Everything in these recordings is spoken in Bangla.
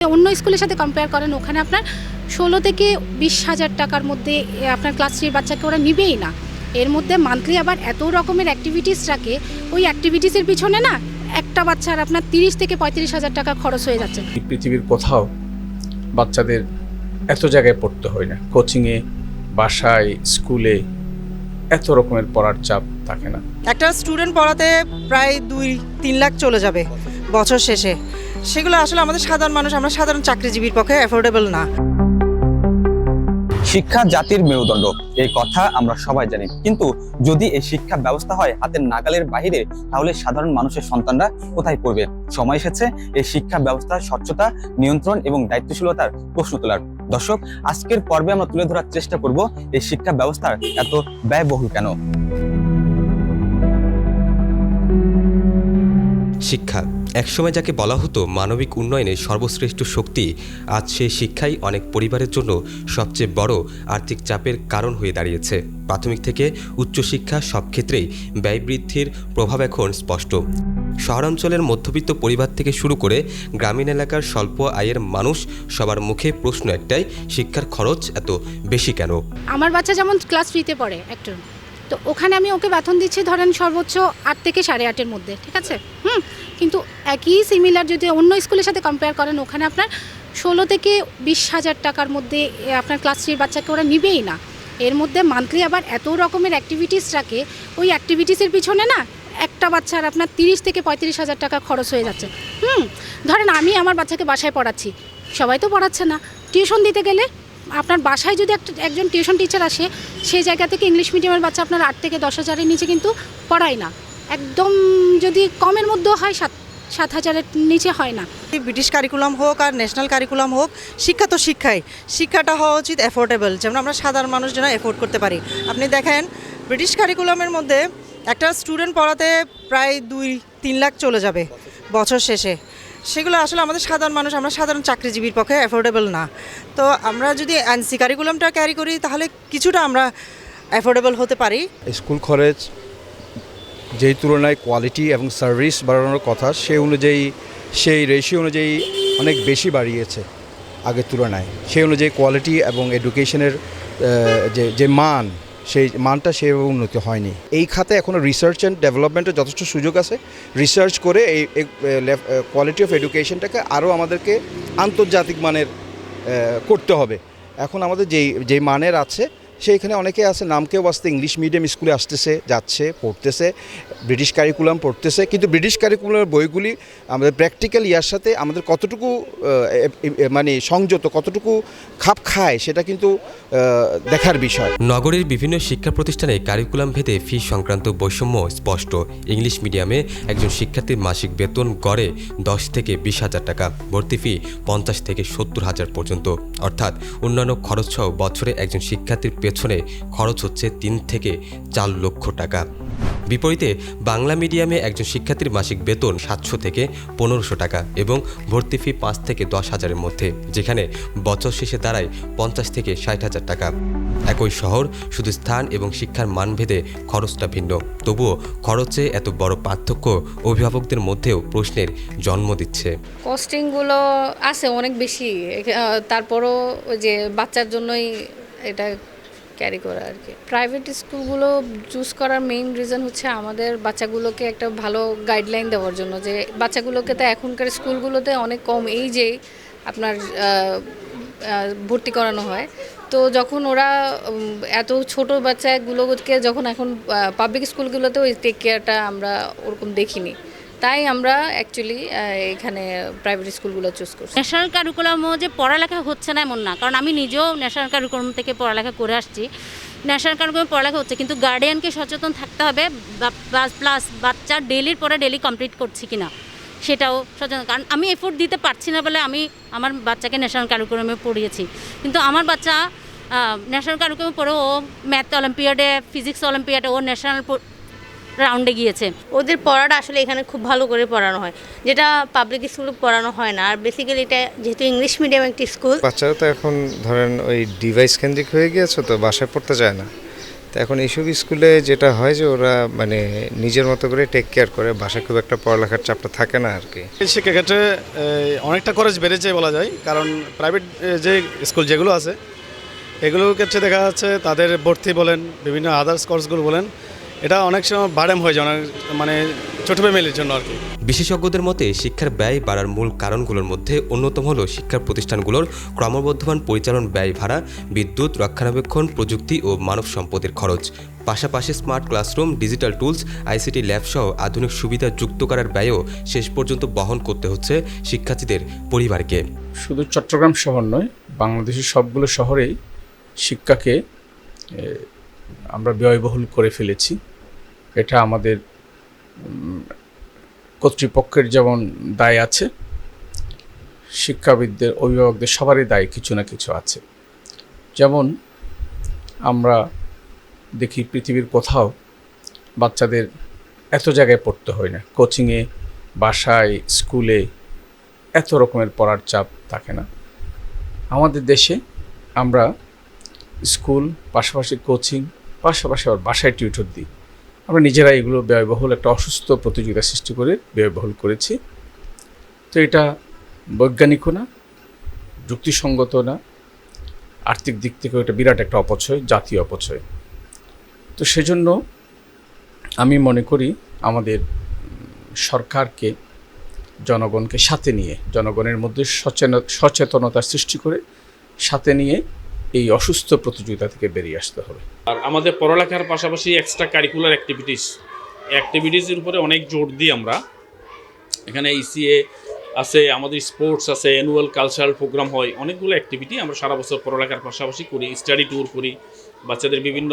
অন্য স্কুলের সাথে কম্পেয়ার করেন ওখানে আপনার ষোলো থেকে বিশ হাজার টাকার মধ্যে এ, আপনার ক্লাস থ্রির বাচ্চাকে ওরা নিবেই না। এর মধ্যে মান্থলি আবার এত রকমের অ্যাক্টিভিটিস রাখে ওই অ্যাক্টিভিটিসের পিছনে না একটা বাচ্চার আপনার তিরিশ থেকে পঁয়ত্রিশ হাজার টাকা খরচ হয়ে যাচ্ছে। পৃথিবীর কোথাও বাচ্চাদের এত জায়গায় পড়তে হয় না। কোচিংয়ে বাসায় স্কুলে এত রকমের পড়ার চাপ থাকে না। একটা স্টুডেন্ট পড়াতে প্রায় দুই তিন লাখ চলে যাবে বছর শেষে। সেগুলো আসলে আমাদের সাধারণ মানুষ আমরা সাধারণ চাকরিজীবীর পক্ষে অ্যাফোর্ডেবল না। শিক্ষা জাতির মেরুদণ্ড এই কথা আমরা সবাই জানি। কিন্তু যদি এই শিক্ষা ব্যবস্থা হয় হাতের নাগালের বাইরে তাহলে সাধারণ মানুষের সন্তানরা কোথায় পড়বে? সময় এসেছে এই শিক্ষা ব্যবস্থার স্বচ্ছতা নিয়ন্ত্রণ এবং দায়িত্বশীলতার প্রশ্ন তোলার। দর্শক আজকের পর্বে আমরা তুলে ধরার চেষ্টা করব এই শিক্ষা ব্যবস্থার এত ব্যয়বহুল কেন? শিক্ষা একসময় যাকে বলা হতো মানবিক উন্নয়নের সর্বশ্রেষ্ঠ শক্তি, আজ সেই শিক্ষাই অনেক পরিবারের জন্য সবচেয়ে বড় আর্থিক চাপের কারণ হয়ে দাঁড়িয়েছে। প্রাথমিক থেকে উচ্চশিক্ষা সব ক্ষেত্রেই ব্যয় বৃদ্ধির প্রভাব এখন স্পষ্ট। শহরাঞ্চলের মধ্যবিত্ত পরিবার থেকে শুরু করে গ্রামীণ এলাকার স্বল্প আয়ের মানুষ সবার মুখে প্রশ্ন একটাই, শিক্ষার খরচ এত বেশি কেন? আমার বাচ্চা যেমন ক্লাস থ্রিতে পড়ে, একটু তো ওখানে আমি ওকে বেতন দিচ্ছি ধরেন সর্বোচ্চ আট থেকে সাড়ে আটের মধ্যে, ঠিক আছে? হুম? কিন্তু একই সিমিলার যদি অন্য স্কুলের সাথে কম্পেয়ার করেন, ওখানে আপনার ষোলো থেকে বিশ হাজার টাকার মধ্যে আপনার ক্লাস থ্রির বাচ্চাকে ওরা নিবেই না। এর মধ্যে মান্থলি আবার এত রকমের অ্যাক্টিভিটিস রাখে, ওই অ্যাক্টিভিটিসের পিছনে না একটা বাচ্চার আপনার তিরিশ থেকে পঁয়ত্রিশ হাজার টাকা খরচ হয়ে যাচ্ছে। হুম? ধরেন আমি আমার বাচ্চাকে বাসায় পড়াচ্ছি, সবাই তো পড়াচ্ছে না। টিউশন দিতে গেলে আপনার বাসায় যদি একটা, একজন টিউশন টিচার আসে সেই জায়গা থেকে ইংলিশ মিডিয়ামের বাচ্চা আপনার আট থেকে দশ হাজারের নিচে কিন্তু পড়ায় না। একদম যদি কমের মধ্যেও হয়, সাত সাত হাজারের নিচে হয় না। ব্রিটিশ কারিকুলাম হোক আর ন্যাশনাল কারিকুলাম হোক, শিক্ষা তো শিক্ষাই। শিক্ষাটা হওয়া উচিত অ্যাফোর্ডেবল যেমন আমরা সাধারণ মানুষ যেন অ্যাফোর্ড করতে পারি। আপনি দেখেন, ব্রিটিশ কারিকুলামের মধ্যে একটা স্টুডেন্ট পড়াতে প্রায় দুই, তিন লাখ চলে যাবে বছর শেষে। সেগুলো আসলে আমাদের সাধারণ মানুষ, আমরা সাধারণ চাকরিজীবীর পক্ষে অ্যাফোর্ডেবল না। তো আমরা যদি এনসি কারিকুলামটা ক্যারি করি, তাহলে কিছুটা আমরা অ্যাফোর্ডেবল হতে পারি। স্কুল খরচ যেই তুলনায় কোয়ালিটি এবং সার্ভিস বাড়ানোর কথা সেই অনুযায়ী, সেই রেশিও অনুযায়ী অনেক বেশি বাড়িয়েছে আগের তুলনায়। সেই অনুযায়ী কোয়ালিটি এবং এডুকেশনের যে যে মান সেই মানটা সেভাবে উন্নতি হয়নি। এই খাতে এখনও রিসার্চ অ্যান্ড ডেভেলপমেন্টের যথেষ্ট সুযোগ আছে। রিসার্চ করে এই কোয়ালিটি অফ এডুকেশনটাকে আরও আমাদেরকে আন্তর্জাতিক মানের করতে হবে। এখন আমাদের যেই যেই মানের আছে সেইখানে অনেকে আছে, নামকেও বাঁচতে ইংলিশ মিডিয়াম স্কুলে আসতেছে, যাচ্ছে, পড়তেছে ব্রিটিশ কারিকুলাম পড়তেছে, কিন্তু ব্রিটিশ কারিকুলামের বইগুলি আমাদের প্র্যাকটিক্যাল ইয়ার সাথে আমাদের কতটুকু মানে সংযত, কতটুকু খাপ খায়, সেটা কিন্তু দেখার বিষয়। নগরের বিভিন্ন শিক্ষা প্রতিষ্ঠানে কারিকুলাম ভেদে ফি সংক্রান্ত বৈষম্য স্পষ্ট। ইংলিশ মিডিয়ামে একজন শিক্ষার্থীর মাসিক বেতন গড়ে দশ থেকে বিশ হাজার টাকা, ভর্তি ফি পঞ্চাশ থেকে সত্তর হাজার পর্যন্ত। অর্থাৎ অন্যান্য খরচ সহ বছরে একজন শিক্ষার্থীর পেছনে খরচ হচ্ছে তিন থেকে চার লক্ষ টাকা। বিপরীতে, বাংলা মিডিয়ামে একজন শিক্ষার্থীর মাসিক বেতন সাতশো থেকে পনেরোশো টাকা এবং ভর্তি ফি পাঁচ থেকে দশ হাজারের মধ্যে, যেখানে বছর শেষে দাঁড়ায় পঞ্চাশ থেকে ষাট হাজার টাকা। একই শহর, শুধু স্থান এবং শিক্ষার মানভেদে খরচটা ভিন্ন। তবুও খরচে এত বড় পার্থক্য অভিভাবকদের মধ্যেও প্রশ্নের জন্ম দিচ্ছে। কস্টিংগুলো আছে অনেক বেশি। তারপরও যে বাচ্চার জন্যই এটা ক্যারি করা আর কি প্রাইভেট স্কুলগুলো চুজ করার মেইন রিজন হচ্ছে আমাদের বাচ্চাগুলোকে একটা ভালো গাইডলাইন দেওয়ার জন্য যে বাচ্চাগুলোকে তো এখনকার স্কুলগুলোতে অনেক কম এইজে আপনার আহ, আহ, ভর্তি করানো হয়। তো যখন ওরা এত ছোট বাচ্চাগুলোকে যখন এখন পাবলিক স্কুলগুলোতে ওই টেক কেয়ারটা আমরা ওরকম দেখিনি। তাই আমরা অ্যাকচুয়ালি এখানে প্রাইভেট স্কুলগুলো চুজ করছি। ন্যাশনাল কারিকুলামও যে পড়ালেখা হচ্ছে না এমন না, কারণ আমি নিজেও ন্যাশনাল কারিকুলাম থেকে পড়ালেখা করে আসছি। ন্যাশনাল কারিকুলামে পড়ালেখা হচ্ছে, কিন্তু গার্ডিয়ানকে সচেতন থাকতে হবে প্লাস বাচ্চা ডেলির পরে ডেলি কমপ্লিট করছি কিনা, সেটাও সচেতন। কারণ আমি এফোর্ট দিতে পারছি না বলে আমি আমার বাচ্চাকে ন্যাশনাল কারিকুলামে পড়িয়েছি। কিন্তু আমার বাচ্চা ন্যাশনাল কারিকুলামে পড়ে ও ম্যাথ অলিম্পিয়াডে ফিজিক্স অলিম্পিয়াডে ও ন্যাশনাল রাউন্ডে গিয়েছে। ওদের পড়াটা আসলে এখানে খুব ভালো করে পড়ানো হয়। যেটা পাবলিক স্কুলে পড়ানো হয় না। আর বেসিক্যালি এটা যেহেতু ইংলিশ মিডিয়াম একটি স্কুল বাচ্চারা তো এখন ধরেন ওই ডিভাইস কেন্দ্রিক হয়ে গিয়েছে তো বাসায় পড়তে চায় না। তো এখন এইসব স্কুলে যেটা হয় যে ওরা মানে নিজের মতো করে টেক কেয়ার করে বাসায় খুব একটা পড়ালেখার চাপটা থাকে না আর কি। শিক্ষাক্ষেত্রে অনেকটা খরচ বেড়েছে বলা যায়। কারণ প্রাইভেট যে স্কুল যেগুলো আছে এগুলোর ক্ষেত্রে দেখা যাচ্ছে তাদের ভর্তি বলেন বিভিন্ন আদার্স কোর্সগুলো বলেন এটা অনেক সময় বাড়েম হয়ে যায় অনেক মানে ছোটো ফ্যামিলির জন্য আর কি। বিশেষজ্ঞদের মতে শিক্ষার ব্যয় বাড়ার মূল কারণগুলোর মধ্যে অন্যতম হল শিক্ষা প্রতিষ্ঠানগুলোর ক্রমবর্ধমান পরিচালন ব্যয় ভাড়া বিদ্যুৎ রক্ষণাবেক্ষণ প্রযুক্তি ও মানব সম্পদের খরচ। পাশাপাশি smart classroom digital tools ICT lab সহ আধুনিক সুবিধা যুক্ত করার ব্যয়ও শেষ পর্যন্ত বহন করতে হচ্ছে শিক্ষার্থীদের পরিবারকে। শুধু চট্টগ্রাম শহর নয় বাংলাদেশের সবগুলো শহরেই শিক্ষাকে আমরা ব্যয়বহুল করে ফেলেছি। এটা আমাদের কর্তৃপক্ষের যেমন দায় আছে, শিক্ষাবিদদের, অভিভাবকদের সবারই দায় কিছু না কিছু আছে। যেমন আমরা দেখি পৃথিবীর কোথাও বাচ্চাদের এত জায়গায় পড়তে হয় না। কোচিংয়ে, বাসায়, স্কুলে এত রকমের পড়ার চাপ থাকে না। আমাদের দেশে আমরা স্কুল, পাশাপাশি কোচিং, পাশাপাশি আবার বাসায় টিউটর দিই। আমরা নিজেরা এগুলো ব্যয়বহুল একটা অসুস্থ প্রতিযোগিতা সৃষ্টি করে ব্যয়বহুল করেছি। তো এটা বৈজ্ঞানিকও না যুক্তিসঙ্গত না, আর্থিক দিক থেকে এটা বিরাট একটা অপচয়, জাতীয় অপচয়। তো সেজন্য আমি মনে করি আমাদের সরকারকে, জনগণকে সাথে নিয়ে, জনগণের মধ্যে সচেতন, সচেতনতা সৃষ্টি করে সাথে নিয়ে এই অসুস্থ প্রতিযোগিতা থেকে বেরিয়ে আসতে হবে। আর আমাদের পড়ালেখার পাশাপাশি এক্সট্রা কারিকুলার অ্যাক্টিভিটিস অ্যাক্টিভিটিসের উপরে অনেক জোর দিই আমরা। এখানে ইসিএ আছে, আমাদের স্পোর্টস আছে অ্যানুয়াল কালচারাল প্রোগ্রাম হয়, অনেকগুলো অ্যাক্টিভিটি আমরা সারা বছর পড়ালেখার পাশাপাশি করি স্টাডি ট্যুর করি, বাচ্চাদের বিভিন্ন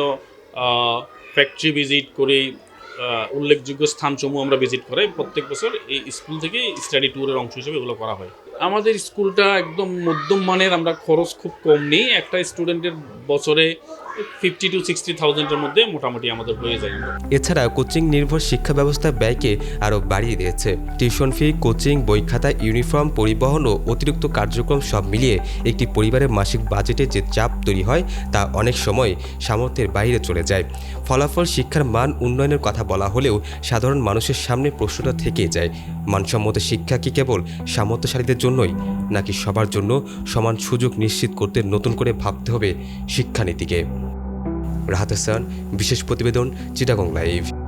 ফ্যাক্টরি ভিজিট করি উল্লেখযোগ্য স্থানসমূহ আমরা ভিজিট করাই প্রত্যেক বছর এই স্কুল থেকে স্টাডি ট্যুরের অংশ হিসেবে এগুলো করা হয়। আমাদের স্কুলটা একদম মধ্যম মানের, আমরা খরচ খুব কম নেই। একটা স্টুডেন্টের বছরে ফিফটি টু সিক্সটি থাউজেন্ডের মধ্যে মোটামুটি আমাদের হয়ে যায় এছাড়া কোচিং নির্ভর শিক্ষা ব্যবস্থার ব্যয়কে আরও বাড়িয়ে দিয়েছে। টিউশন ফি, কোচিং, বই খাতা, ইউনিফর্ম, পরিবহন ও অতিরিক্ত কার্যক্রম সব মিলিয়ে একটি পরিবারের মাসিক বাজেটে যে চাপ তৈরি হয়, তা অনেক সময় সামর্থ্যের বাইরে চলে যায়। ফলাফল, শিক্ষার মান উন্নয়নের কথা বলা হলেও সাধারণ মানুষের সামনে প্রশ্নটা থেকেই যায় মানসম্মত শিক্ষা কি কেবল সামর্থ্যশালীদের জন্যই, নাকি সবার জন্য সমান সুযোগ নিশ্চিত করতে নতুন করে ভাবতে হবে শিক্ষানীতিকে? রাহাত হাসান, বিশেষ প্রতিবেদন, চিটাগং লাইভ।